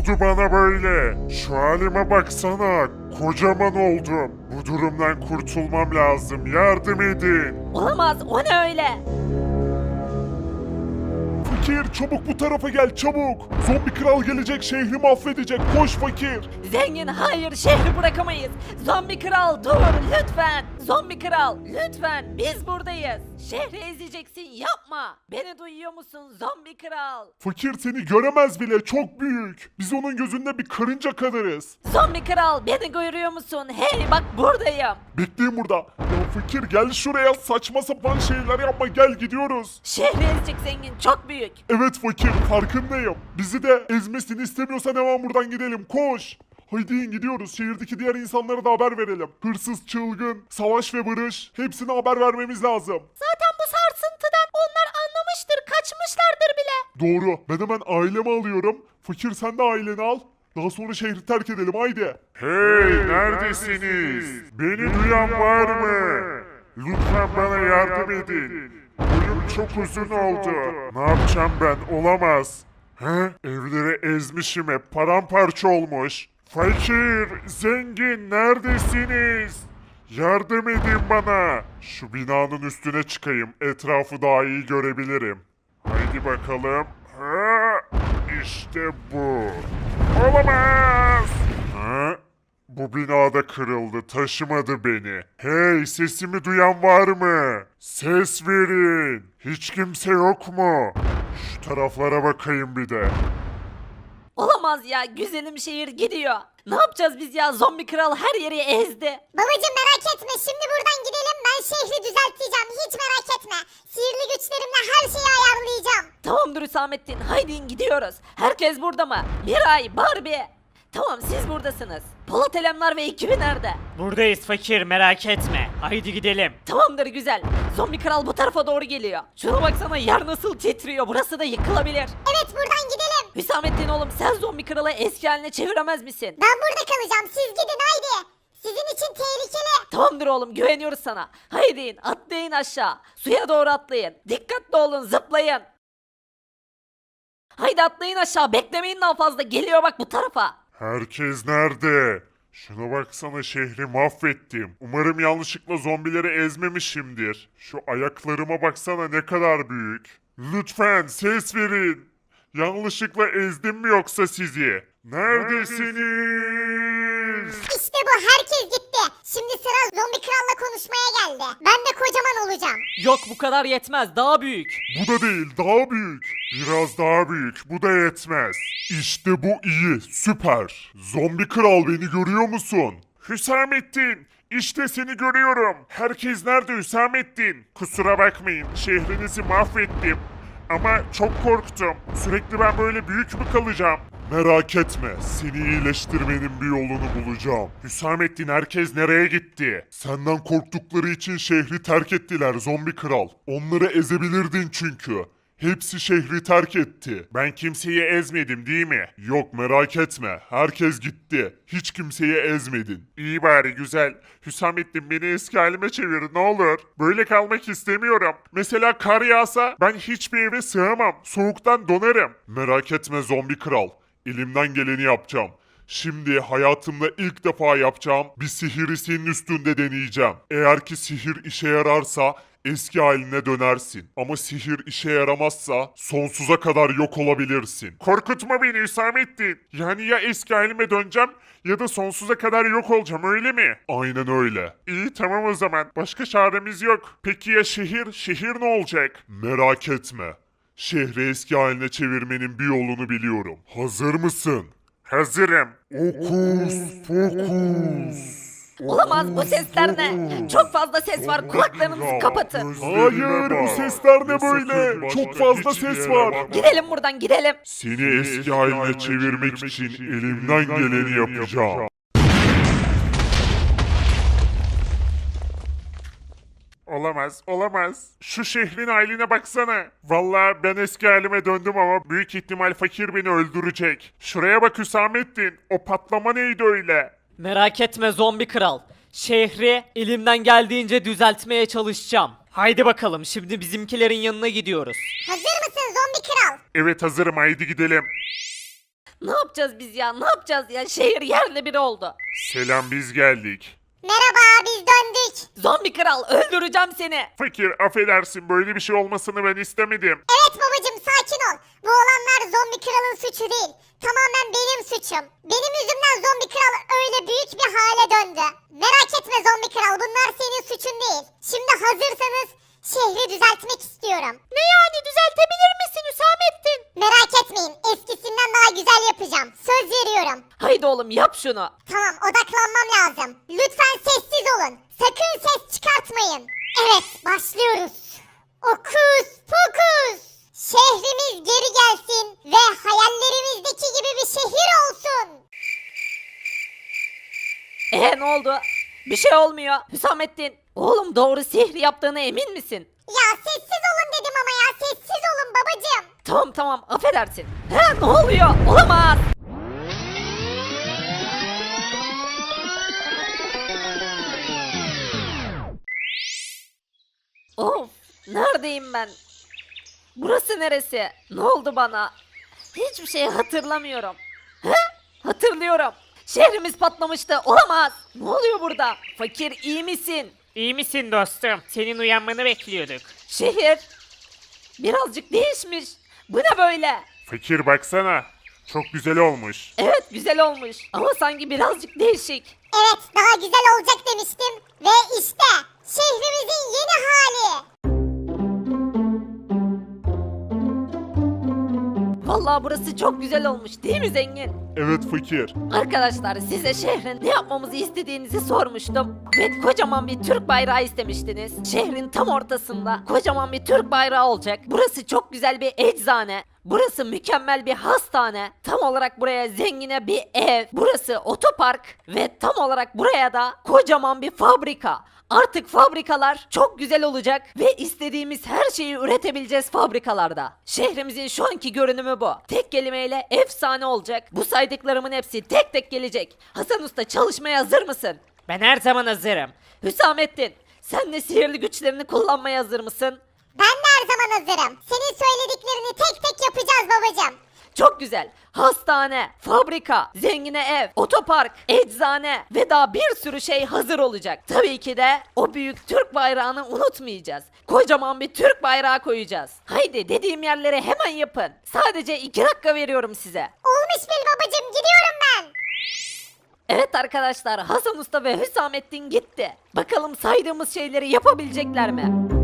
oldu bana böyle? Şu halime baksana. Kocaman oldum. Bu durumdan kurtulmam lazım. Yardım edin. Olamaz o ne öyle? Fakir çabuk bu tarafa gel çabuk. Zombi kral gelecek şehri mahvedecek. Koş fakir. Zengin hayır şehri bırakamayız. Zombi kral dur lütfen. Zombi kral lütfen biz buradayız. Şehri ezeceksin yapma. Beni duyuyor musun zombi kral? Fakir seni göremez bile çok büyük. Biz onun gözünde bir karınca kadarız. Zombi kral beni görüyor musun? Hey bak buradayım. Bekleyin burada. Ya fakir gel şuraya saçma sapan şeyler yapma gel gidiyoruz. Şehri ezecek zengin çok büyük. Evet fakir farkındayım. Bizi de ezmesini istemiyorsan hemen buradan gidelim koş. Haydi gidiyoruz. Şehirdeki diğer insanlara da haber verelim. Hırsız, çılgın, savaş ve barış hepsine haber vermemiz lazım. Zaten bu sarsıntıdan onlar anlamıştır kaçmışlardır bile. Doğru. Ben hemen ailemi alıyorum. Fakir sen de aileni al. Daha sonra şehri terk edelim haydi. Hey neredesiniz? Beni duyan var mı? Lütfen bana yardım edin. Boyum çok uzun oldu. Ne yapacağım ben? Olamaz. He? Evleri ezmişim hep. Paramparça olmuş. Fakir, zengin neredesiniz? Yardım edin bana. Şu binanın üstüne çıkayım. Etrafı daha iyi görebilirim. Haydi bakalım. Ha, işte bu. Olamaz. Ha? Bu binada kırıldı, taşımadı beni. Hey, sesimi duyan var mı? Ses verin. Hiç kimse yok mu? Şu taraflara bakayım bir de. Olamaz ya güzelim şehir gidiyor. Ne yapacağız biz ya zombi kral her yeri ezdi. Babacım merak etme şimdi buradan gidelim ben şehri düzelteceğim hiç merak etme. Sihirli güçlerimle her şeyi ayarlayacağım. Tamamdır Hüsamettin haydi gidiyoruz. Herkes burada mı? Miray, Barbie. Tamam siz buradasınız. Polat Alemdar ve ekibi nerede? Buradayız fakir merak etme. Haydi gidelim. Tamamdır güzel. Zombi kral bu tarafa doğru geliyor. Şuna baksana yer nasıl titriyor. Burası da yıkılabilir. Evet buradan gidelim. Hüsamettin oğlum sen zombi kralı eski haline çeviremez misin? Ben burada kalacağım siz gidin haydi. Sizin için tehlikeli. Tamamdır oğlum güveniyoruz sana. Haydi in, atlayın aşağı. Suya doğru atlayın. Dikkatli olun zıplayın. Haydi atlayın aşağı beklemeyin daha fazla geliyor bak bu tarafa. Herkes nerede? Şuna baksana şehri mahvettim. Umarım yanlışlıkla zombileri ezmemişimdir. Şu ayaklarıma baksana ne kadar büyük. Lütfen ses verin. Yanlışlıkla ezdim mi yoksa sizi? Neredesiniz? İşte bu herkes gitti. Şimdi sıra zombi kralla konuşmaya geldi. Ben de kocaman olacağım. Yok bu kadar yetmez daha büyük. Bu da değil, daha büyük. Biraz daha büyük, bu da yetmez. İşte bu iyi, süper. Zombi kral beni görüyor musun? Hüsamettin, işte seni görüyorum. Herkes nerede Hüsamettin? Kusura bakmayın, şehrinizi mahvettim. Ama çok korktum. Sürekli ben böyle büyük mü kalacağım? Merak etme, seni iyileştirmenin bir yolunu bulacağım. Hüsamettin herkez nereye gitti? Senden korktukları için şehri terk ettiler zombi kral. Onları ezebilirdin çünkü. Hepsi şehri terk etti. Ben kimseyi ezmedim değil mi? Yok merak etme. Herkes gitti. Hiç kimseyi ezmedin. İyi bari güzel. Hüsamettin beni eski halime çevir ne olur. Böyle kalmak istemiyorum. Mesela kar yağsa ben hiçbir eve sığamam. Soğuktan donarım. Merak etme zombi kral. Elimden geleni yapacağım. Şimdi hayatımda ilk defa yapacağım bir sihiri senin üstünde deneyeceğim. Eğer ki sihir işe yararsa eski haline dönersin. Ama sihir işe yaramazsa sonsuza kadar yok olabilirsin. Korkutma beni Hüsamettin. Yani ya eski halime döneceğim ya da sonsuza kadar yok olacağım öyle mi? Aynen öyle. İyi tamam o zaman. Başka çaremiz yok. Peki ya şehir? Şehir ne olacak? Merak etme. Şehri eski haline çevirmenin bir yolunu biliyorum. Hazır mısın? Hazırım. Okus pokus. Olamaz bu sesler ne? Çok fazla ses var kulaklarınızı kapatın. Hayır bu sesler ne böyle? Çok fazla ses var. Gidelim buradan gidelim. Seni eski haline çevirmek için elimden geleni yapacağım. Olamaz, olamaz. Şu şehrin haline baksana. Vallahi ben eski halime döndüm ama büyük ihtimal fakir beni öldürecek. Şuraya bak Hüsamettin. O patlama neydi öyle? Merak etme zombi kral. Şehri elimden geldiğince düzeltmeye çalışacağım. Haydi bakalım şimdi bizimkilerin yanına gidiyoruz. Hazır mısın zombi kral? Evet hazırım haydi gidelim. Ne yapacağız biz ya? Ne yapacağız ya? Şehir yerle bir oldu. Selam biz geldik. Merhaba biz döndük. Zombi kral öldüreceğim seni. Fakir affedersin böyle bir şey olmasını ben istemedim. Evet babacım sakin ol. Bu olanlar zombi kralın suçu değil. Tamamen benim suçum. Benim yüzümden zombi kral öyle büyük bir hale döndü. Merak etme zombi kral bunlar senin suçun değil. Şimdi hazırsanız şehri düzeltmek istiyorum. Ne yani düzeltebilir misin Hüsamettin? Merak etmeyin eskisinden daha güzel yapacağım. Söz veriyorum. Haydi oğlum yap şunu. Tamam odaklanmam lazım. Lütfen sessiz olun. Sakın ses çıkartmayın. Evet başlıyoruz. Okus pokus. Şehrimiz geri gelsin ve hayallerimizdeki gibi bir şehir olsun. Ee ne oldu? Bir şey olmuyor. Hüsamettin. Oğlum doğru sihir yaptığına emin misin? Ya sessiz olun dedim ama ya sessiz olun babacığım. Tamam tamam affedersin. He ne oluyor? Olamaz. Of neredeyim ben? Burası neresi? Ne oldu bana? Hiçbir şey hatırlamıyorum. He? Hatırlıyorum. Şehrimiz patlamıştı. Olamaz. Ne oluyor burada? Fakir iyi misin? İyi misin dostum? Senin uyanmanı bekliyorduk. Şehir birazcık değişmiş. Bu ne böyle? Fakir baksana. Çok güzel olmuş. Evet güzel olmuş ama sanki birazcık değişik. Evet daha güzel olacak demiştim. Ve işte şehrimizin yeni hali. Vallahi burası çok güzel olmuş değil mi zengin? Evet fakir. Arkadaşlar size şehrin ne yapmamızı istediğinizi sormuştum. Ve kocaman bir Türk bayrağı istemiştiniz. Şehrin tam ortasında kocaman bir Türk bayrağı olacak. Burası çok güzel bir eczane. Burası mükemmel bir hastane. Tam olarak buraya zengine bir ev. Burası otopark. Ve tam olarak buraya da kocaman bir fabrika. Artık fabrikalar çok güzel olacak ve istediğimiz her şeyi üretebileceğiz fabrikalarda. Şehrimizin şu anki görünümü bu. Tek kelimeyle efsane olacak. Bu saydıklarımın hepsi tek tek gelecek. Hasan Usta çalışmaya hazır mısın? Ben her zaman hazırım. Hüsamettin sen de sihirli güçlerini kullanmaya hazır mısın? Ben de her zaman hazırım. Senin söylediklerini tek tek yapacağız babacığım. Çok güzel. Hastane, fabrika, zengine ev, otopark, eczane ve daha bir sürü şey hazır olacak. Tabii ki de o büyük Türk bayrağını unutmayacağız. Kocaman bir Türk bayrağı koyacağız. Haydi dediğim yerlere hemen yapın. Sadece iki dakika veriyorum size. Olmuş bil babacığım gidiyorum ben. Evet arkadaşlar Hasan Usta ve Hüsamettin gitti. Bakalım saydığımız şeyleri yapabilecekler mi?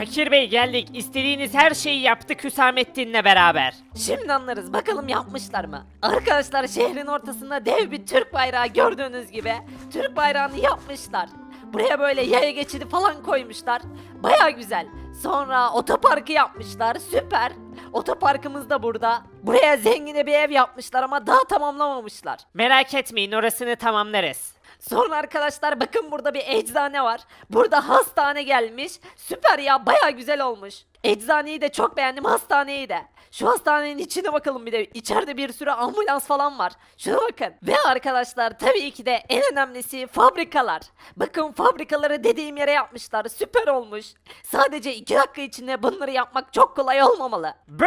Fakir Bey geldik. İstediğiniz her şeyi yaptık Hüsamettin'le beraber. Şimdi anlarız bakalım yapmışlar mı? Arkadaşlar şehrin ortasında dev bir Türk bayrağı gördüğünüz gibi Türk bayrağını yapmışlar. Buraya böyle yaya geçidi falan koymuşlar. Baya güzel. Sonra otoparkı yapmışlar. Süper. Otoparkımız da burada. Buraya zengine bir ev yapmışlar ama daha tamamlamamışlar. Merak etmeyin orasını tamamlarız. Sonra arkadaşlar bakın burada bir eczane var. Burada hastane gelmiş. Süper ya baya güzel olmuş. Eczaneyi de çok beğendim hastaneyi de. Şu hastanenin içine bakalım bir de. İçeride bir sürü ambulans falan var. Şuna bakın. Ve arkadaşlar tabii ki de en önemlisi fabrikalar. Bakın fabrikaları dediğim yere yapmışlar. Süper olmuş. Sadece 2 dakika içinde bunları yapmak çok kolay olmamalı. Bı!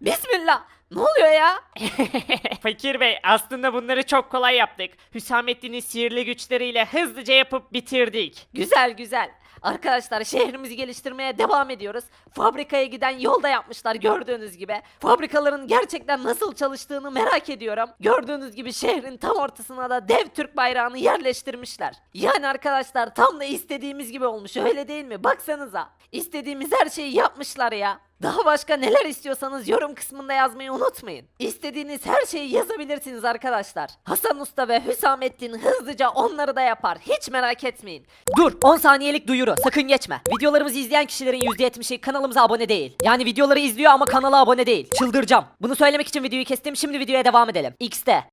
Bismillah. Ne oluyor ya? Fakir Bey aslında bunları çok kolay yaptık. Hüsamettin'in sihirli güçleriyle hızlıca yapıp bitirdik. Güzel güzel. Arkadaşlar şehrimizi geliştirmeye devam ediyoruz. Fabrikaya giden yolda yapmışlar gördüğünüz gibi. Fabrikaların gerçekten nasıl çalıştığını merak ediyorum. Gördüğünüz gibi şehrin tam ortasına da dev Türk bayrağını yerleştirmişler. Yani arkadaşlar tam da istediğimiz gibi olmuş öyle değil mi? Baksanıza. İstediğimiz her şeyi yapmışlar ya. Daha başka neler istiyorsanız yorum kısmında yazmayı unutmayın. İstediğiniz her şeyi yazabilirsiniz arkadaşlar. Hasan Usta ve Hüsamettin hızlıca onları da yapar. Hiç merak etmeyin. Dur 10 saniyelik duyuru sakın geçme. Videolarımızı izleyen kişilerin %70'i kanalımıza abone değil. Yani videoları izliyor ama kanala abone değil. Çıldıracağım. Bunu söylemek için videoyu kestim. Şimdi videoya devam edelim. X'te.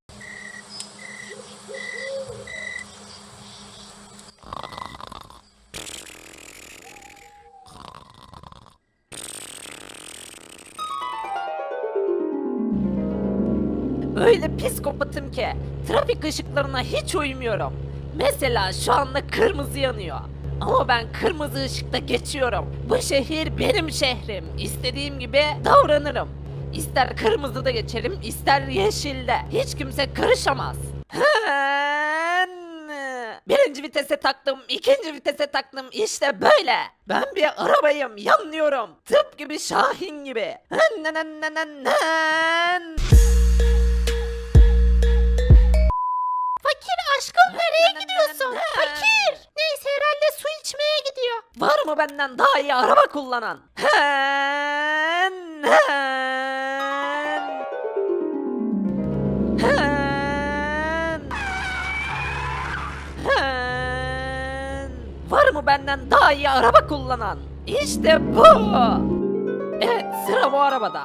Öyle psikopatım ki trafik ışıklarına hiç uymuyorum. Mesela şu anda kırmızı yanıyor. Ama ben kırmızı ışıkta geçiyorum. Bu şehir benim şehrim. İstediğim gibi davranırım. İster kırmızıda geçerim, ister yeşilde. Hiç kimse karışamaz. Birinci vitese taktım, ikinci vitese taktım. İşte böyle. Ben bir arabayım, yanlıyorum. Tıpkı bir Şahin gibi. Aşkım nereye gidiyorsun? Fakir. Neyse herhalde su içmeye gidiyor. Var mı benden daha iyi araba kullanan? Hen, hen. Hen. Hen. Var mı benden daha iyi araba kullanan? İşte bu. Evet sıra bu arabada.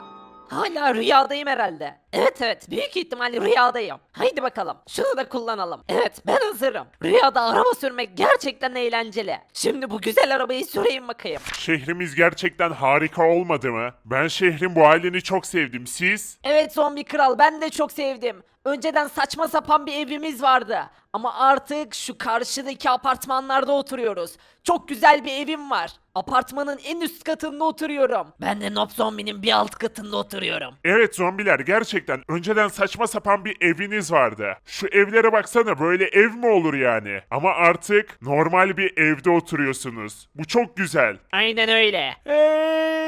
Hala rüyadayım herhalde. Evet evet büyük ihtimal rüyadayım. Haydi bakalım şunu da kullanalım. Evet ben hazırım. Rüyada araba sürmek gerçekten eğlenceli. Şimdi bu güzel arabayı süreyim bakayım. Şehrimiz gerçekten harika olmadı mı? Ben şehrin bu halini çok sevdim. Siz? Evet zombi kral ben de çok sevdim. Önceden saçma sapan bir evimiz vardı. Ama artık şu karşıdaki apartmanlarda oturuyoruz. Çok güzel bir evim var. Apartmanın en üst katında oturuyorum. Ben de Nob Zombi'nin bir alt katında oturuyorum. Evet zombiler gerçekten önceden saçma sapan bir eviniz vardı. Şu evlere baksana böyle ev mi olur yani? Ama artık normal bir evde oturuyorsunuz. Bu çok güzel. Aynen öyle. Eee,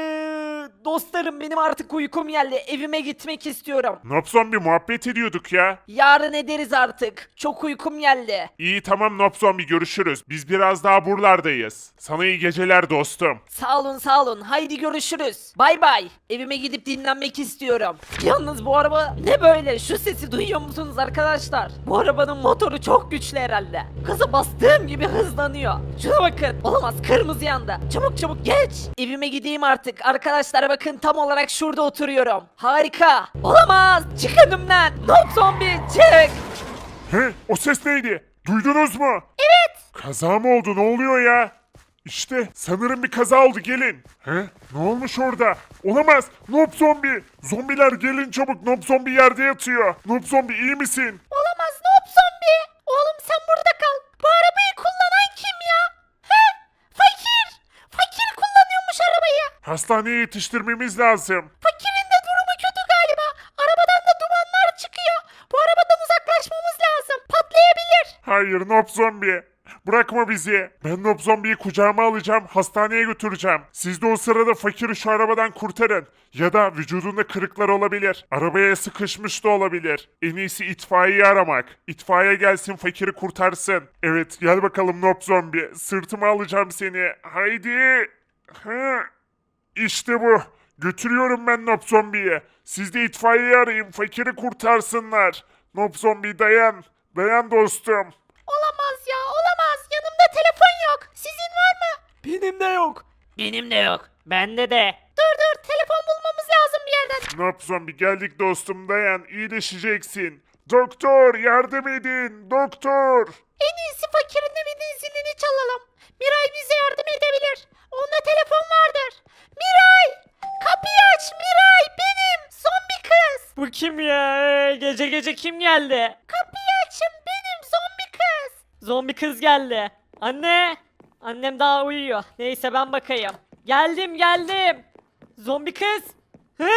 dostlarım benim artık uykum geldi. Evime gitmek istiyorum. Nob zombi muhabbet ediyorduk ya. Yarın ederiz artık. Çok uykum geldi. İyi tamam Nob zombi görüşürüz. Biz biraz daha buralardayız. Sana iyi geceler dostum. Sağ olun sağ olun. Haydi görüşürüz. Bay bay. Evime gidip dinlenmek istiyorum. Yalnız bu araba ne böyle? Şu sesi duyuyor musunuz arkadaşlar? Bu arabanın motoru çok güçlü herhalde. Gaza bastığım gibi hızlanıyor. Şuna bakın. Olamaz kırmızı yanda. Çabuk çabuk geç. Evime gideyim artık. Arkadaşlar bakın tam olarak şurada oturuyorum. Harika. Olamaz. Çık önümden. Noob zombi çık. He? O ses neydi? Duydunuz mu? Evet. Kaza mı oldu? Ne oluyor ya? İşte sanırım bir kaza oldu gelin. He? Ne olmuş orada? Olamaz. Nob zombi. Zombiler gelin çabuk. Nob zombi yerde yatıyor. Nob zombi iyi misin? Hastaneye yetiştirmemiz lazım. Fakirin de durumu kötü galiba. Arabadan da dumanlar çıkıyor. Bu arabadan uzaklaşmamız lazım. Patlayabilir. Hayır Nob zombi. Bırakma bizi. Ben Nob zombiyi kucağıma alacağım. Hastaneye götüreceğim. Siz de o sırada fakiri şu arabadan kurtarın. Ya da vücudunda kırıklar olabilir. Arabaya sıkışmış da olabilir. En iyisi itfaiye aramak. İtfaiye gelsin fakiri kurtarsın. Evet gel bakalım Nob zombi. Sırtıma alacağım seni. Haydi. Ha. İşte bu. Götürüyorum ben Nob zombiyi. Siz de itfaiye arayın. Fakiri kurtarsınlar. Nob zombi dayan. Dayan dostum. Olamaz ya olamaz. Yanımda telefon yok. Sizin var mı? Benim de yok. Benim de yok. Bende de. Dur dur telefon bulmamız lazım bir yerden. Nop zombi geldik dostum dayan iyileşeceksin. Doktor yardım edin doktor. En iyisi fakirin evinin zilini çalalım. Miray bize yardım edebilir. Onda telefon vardır. Miray! Kapıyı aç Miray benim zombi kız. Bu kim ya? Ee, Gece gece kim geldi? Kapıyı açın benim zombi kız. Zombi kız geldi. Anne! Annem daha uyuyor. Neyse ben bakayım. Geldim geldim. Zombi kız. Hı?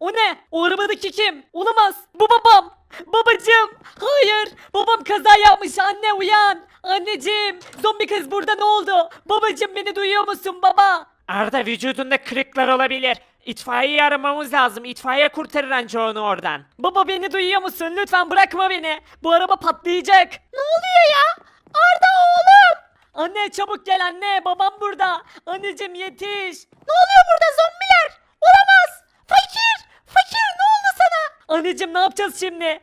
O ne? O arabadaki kim? Olamaz. Bu babam. Babacım. Hayır. Babam kaza yapmış. Anne uyan. Anneciğim. Zombi kız burada ne oldu? Babacım beni duyuyor musun baba? Arda vücudunda kırıklar olabilir. İtfaiyeyi aramamız lazım. İtfaiye kurtarır anca onu oradan. Baba beni duyuyor musun? Lütfen bırakma beni. Bu araba patlayacak. Ne oluyor ya? Arda oğlum. Anne çabuk gel anne babam burada. Anneciğim yetiş. Ne oluyor burada zombiler? Olamaz. Fakir. Fakir ne oldu sana? Anneciğim ne yapacağız şimdi?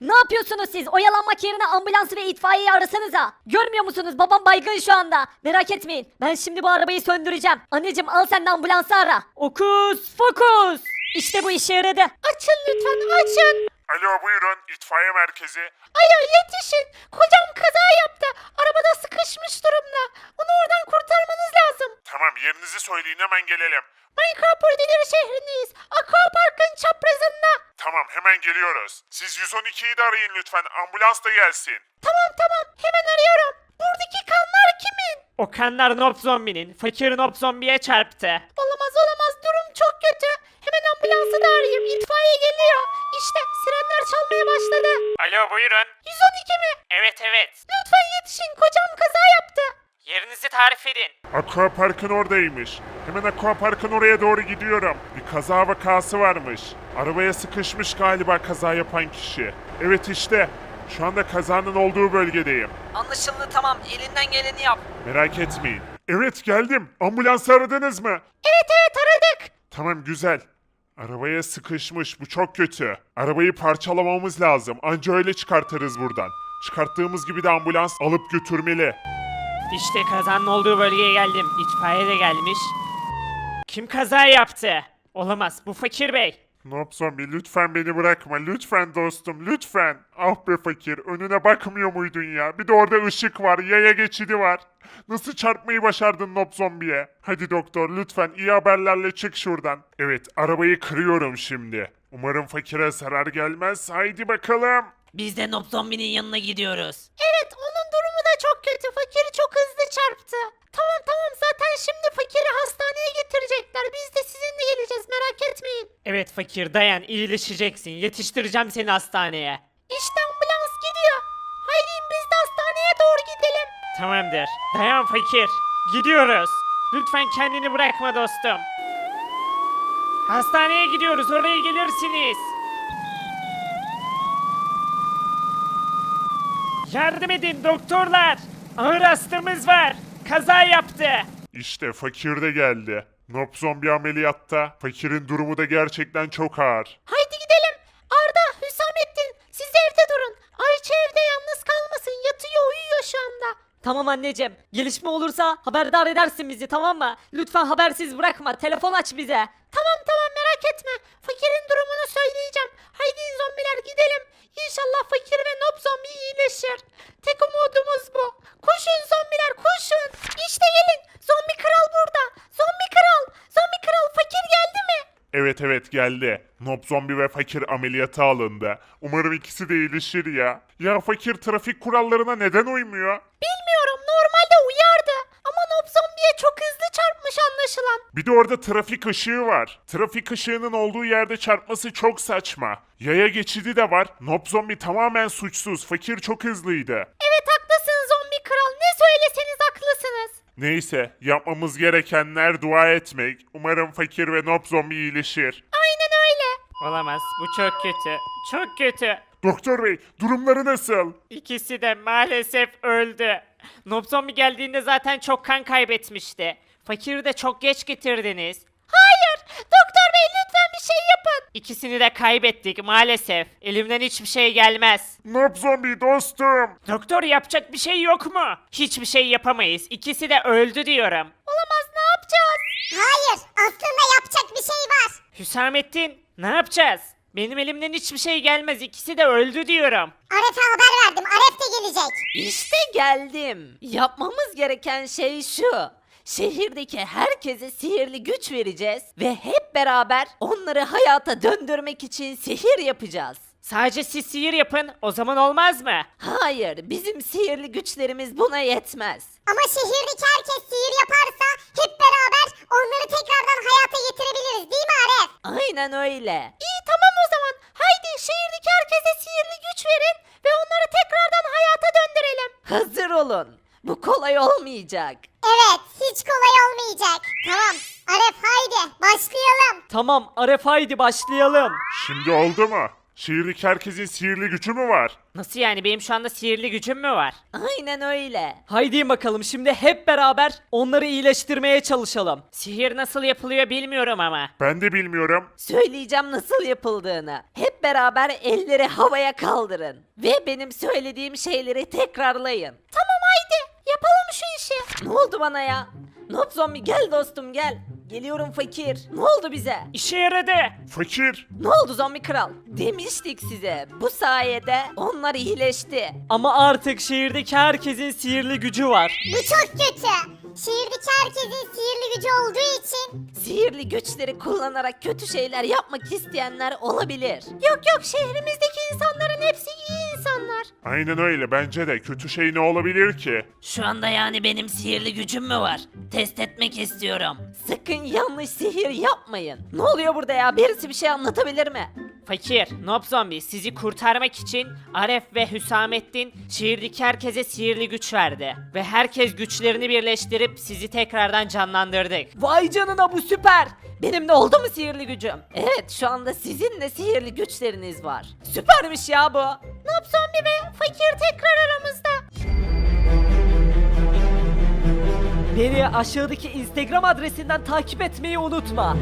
Ne yapıyorsunuz siz? Oyalanmak yerine ambulansı ve itfaiyeyi arasanıza. Görmüyor musunuz? Babam baygın şu anda. Merak etmeyin. Ben şimdi bu arabayı söndüreceğim. Anneciğim al sen de ambulansı ara. Okus fokus. İşte bu işe yaradı. Açın lütfen açın. Alo buyurun itfaiye merkezi. Alo yetişin. Kocam kaza yaptı. Arabada sıkışmış durumda. Onu oradan kurtarmanız lazım. Tamam yerinizi söyleyin hemen gelelim. Minecraft Purdileri şehrindeyiz. Aquapark'ın çaprazında. Tamam hemen geliyoruz. Siz 112'yi de arayın lütfen ambulans da gelsin. Tamam tamam hemen arıyorum. Buradaki kanlar kimin? O kanlar Nob Zombi'nin. Fakir Nob Zombi'ye çarptı. Olamaz olamaz durum çok kötü. Hemen ambulansı da arayayım. İtfaiye geliyor. İşte sirenler çalmaya başladı. Alo buyurun. 112 mi? Evet evet. Lütfen yetişin. Kocam kaza yaptı. Yerinizi tarif edin. Aqua Park'ın oradaymış. Hemen Aqua Park'ın oraya doğru gidiyorum. Bir kaza vakası varmış. Arabaya sıkışmış galiba kaza yapan kişi. Evet işte. Şu anda kazanın olduğu bölgedeyim. Anlaşıldı tamam elinden geleni yap. Merak etmeyin. Evet geldim. Ambulans aradınız mı? Evet evet aradık. Tamam güzel. Arabaya sıkışmış. Bu çok kötü. Arabayı parçalamamız lazım. Anca öyle çıkartırız buradan. Çıkarttığımız gibi de ambulans alıp götürmeli. İşte kazanın olduğu bölgeye geldim. İtfaiye de gelmiş. Kim kaza yaptı? Olamaz bu fakir bey. Nob zombi lütfen beni bırakma. Lütfen dostum lütfen. Ah be fakir önüne bakmıyor muydun ya? Bir de orada ışık var. Yaya geçidi var. Nasıl çarpmayı başardın Nob zombiye? Hadi doktor lütfen iyi haberlerle çık şuradan. Evet arabayı kırıyorum şimdi. Umarım fakire zarar gelmez. Haydi bakalım. Biz de Nob Zombi'nin yanına gidiyoruz. Evet onun durumu da çok kötü. Fakiri çok hızlı çarptı. Tamam tamam zaten şimdi Evet fakir dayan iyileşeceksin. Yetiştireceğim seni hastaneye. İşte ambulans gidiyor. Haydi biz de hastaneye doğru gidelim. Tamamdır. Dayan fakir. Gidiyoruz. Lütfen kendini bırakma dostum. Hastaneye gidiyoruz. Oraya gelirsiniz. Yardım edin doktorlar. Ağır hastamız var. Kaza yaptı. İşte fakir de geldi. Nob zombi ameliyatta. Fakirin durumu da gerçekten çok ağır. Haydi gidelim. Arda, Hüsamettin siz evde durun. Ayça evde yalnız kalmasın. Yatıyor uyuyor şu anda. Tamam anneciğim. Gelişme olursa haberdar edersin bizi tamam mı? Lütfen habersiz bırakma. Telefon aç bize. Tamam tamam merak etme. Fakirin durumunu söyleyeceğim. Haydi zombiler gidelim. İnşallah fakir ve nob zombi iyileşir. Tek umudumuz bu. Koşun zombiler koşun. İşte gelin. Zombi kral burada. Zombi kral. Zombi kral fakir geldi mi? Evet evet geldi. Nob zombi ve fakir ameliyata alındı. Umarım ikisi de iyileşir ya. Ya fakir trafik kurallarına neden uymuyor? Bilmiyorum normalde uyardı. Ama nob zombiye çok hızlı çarpmış anlaşılan. Bir de orada trafik ışığı var. Trafik ışığının olduğu yerde çarpması çok saçma. Yaya geçidi de var. Nob zombi tamamen suçsuz. Fakir çok hızlıydı. Evet haklısın zombi kral. Ne söyleseniz haklısınız. Neyse yapmamız gerekenler dua etmek. Umarım fakir ve Nob zombi iyileşir. Aynen öyle. Olamaz. Bu çok kötü. Çok kötü. Doktor bey durumları nasıl? İkisi de maalesef öldü. Noob Zombie geldiğinde zaten çok kan kaybetmişti. Fakiri de çok geç getirdiniz. Hayır. Doktor bey lütfen bir şey yapın. İkisini de kaybettik maalesef. Elimden hiçbir şey gelmez. Nob zombi dostum. Doktor yapacak bir şey yok mu? Hiçbir şey yapamayız. İkisi de öldü diyorum. Olamaz ne yapacağız? Hayır aslında yapacak bir şey var. Hüsamettin ne yapacağız? Benim elimden hiçbir şey gelmez. İkisi de öldü diyorum. Aref'e haber verdim Aref de gelecek. İşte geldim. Yapmamız gereken şey şu. Şehirdeki herkese sihirli güç vereceğiz ve hep beraber onları hayata döndürmek için sihir yapacağız. Sadece siz sihir yapın. O zaman olmaz mı? Hayır, bizim sihirli güçlerimiz buna yetmez. Ama şehirdeki herkes sihir yaparsa hep beraber onları tekrardan hayata getirebiliriz değil mi Aref? Aynen öyle. İyi tamam o zaman. Haydi şehirdeki herkese sihirli güç verin ve onları tekrardan hayata döndürelim. Hazır olun. Bu kolay olmayacak. Evet hiç kolay olmayacak. Tamam Aref haydi başlayalım. Tamam Aref haydi başlayalım. Şimdi oldu mu? Şehirdeki herkesin sihirli gücü mü var? Nasıl yani? Benim şu anda sihirli gücüm mü var? Aynen öyle. Haydi bakalım şimdi hep beraber onları iyileştirmeye çalışalım. Sihir nasıl yapılıyor bilmiyorum ama. Ben de bilmiyorum. Söyleyeceğim nasıl yapıldığını. Hep beraber elleri havaya kaldırın. Ve benim söylediğim şeyleri tekrarlayın. Tamam haydi yapalım şu işi. Ne oldu bana ya? Noob zombi gel dostum gel. Geliyorum fakir. Ne oldu bize? İşe yaradı. Fakir. Ne oldu zombi kral? Demiştik size. Bu sayede onlar iyileşti. Ama artık şehirdeki herkesin sihirli gücü var. Bu çok kötü. Şehirdeki herkesin sihirli gücü olduğu için Sihirli güçleri kullanarak kötü şeyler yapmak isteyenler olabilir. Yok yok şehrimizdeki insanların hepsi iyi insanlar. Aynen öyle bence de kötü şey ne olabilir ki? Şu anda yani benim sihirli gücüm mü var? Test etmek istiyorum. Sakın yanlış sihir yapmayın. Ne oluyor burada ya? Birisi bir şey anlatabilir mi? Fakir, Nob Zombi sizi kurtarmak için Aref ve Hüsamettin şehirdeki herkese sihirli güç verdi. Ve herkes güçlerini birleştirip sizi tekrardan canlandırdık. Vay canına bu süper. Benim de oldu mu sihirli gücüm? Evet şu anda sizin de sihirli güçleriniz var. Süpermiş ya bu. Nob zombi ve fakir tekrar aramızda. Beni aşağıdaki Instagram adresinden takip etmeyi unutma.